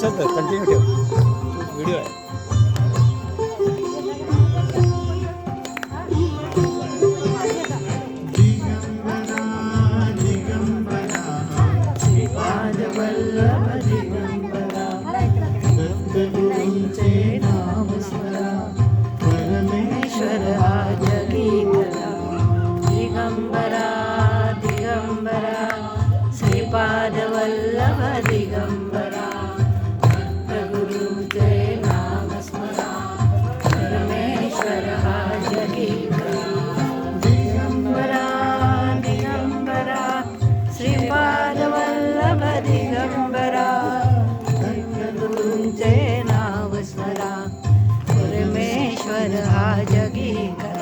तसंच तर कंटिन्यू ठेव. व्हिडिओ आहे. दिगम्बरा दिगम्बरा श्रीपादवल्लभ दिगम्बरा पर आ जगी कर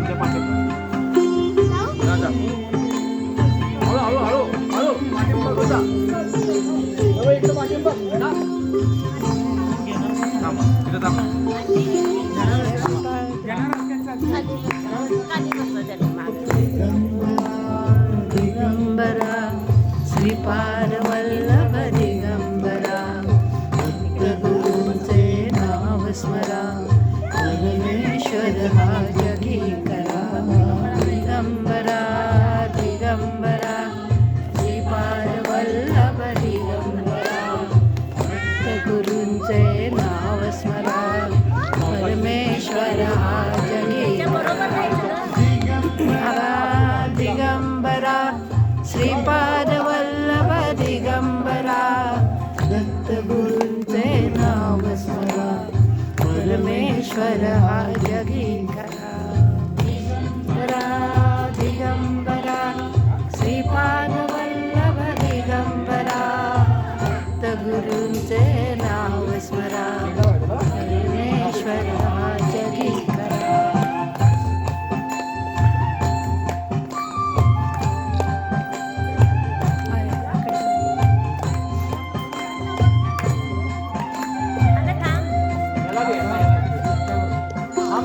સમજે પાટે દાદા હાલો હાલો હાલો હાલો गुरु नाम स्मरा परमेश्वर आर्य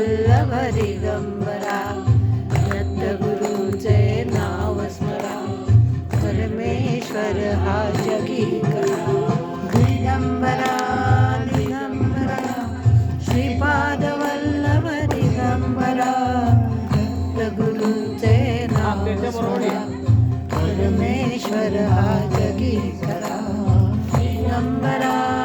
वल्लभ दिगंबरा दत्तगुरूचे नाव स्मरा परमेश्वर हा जगी करा दिगंबरा दिगंबरा श्रीपाद वल्लभ दिगंबरा दत्तगुरूचे नाव स्मरा परमेश्वर हा जगी करा दिगंबरा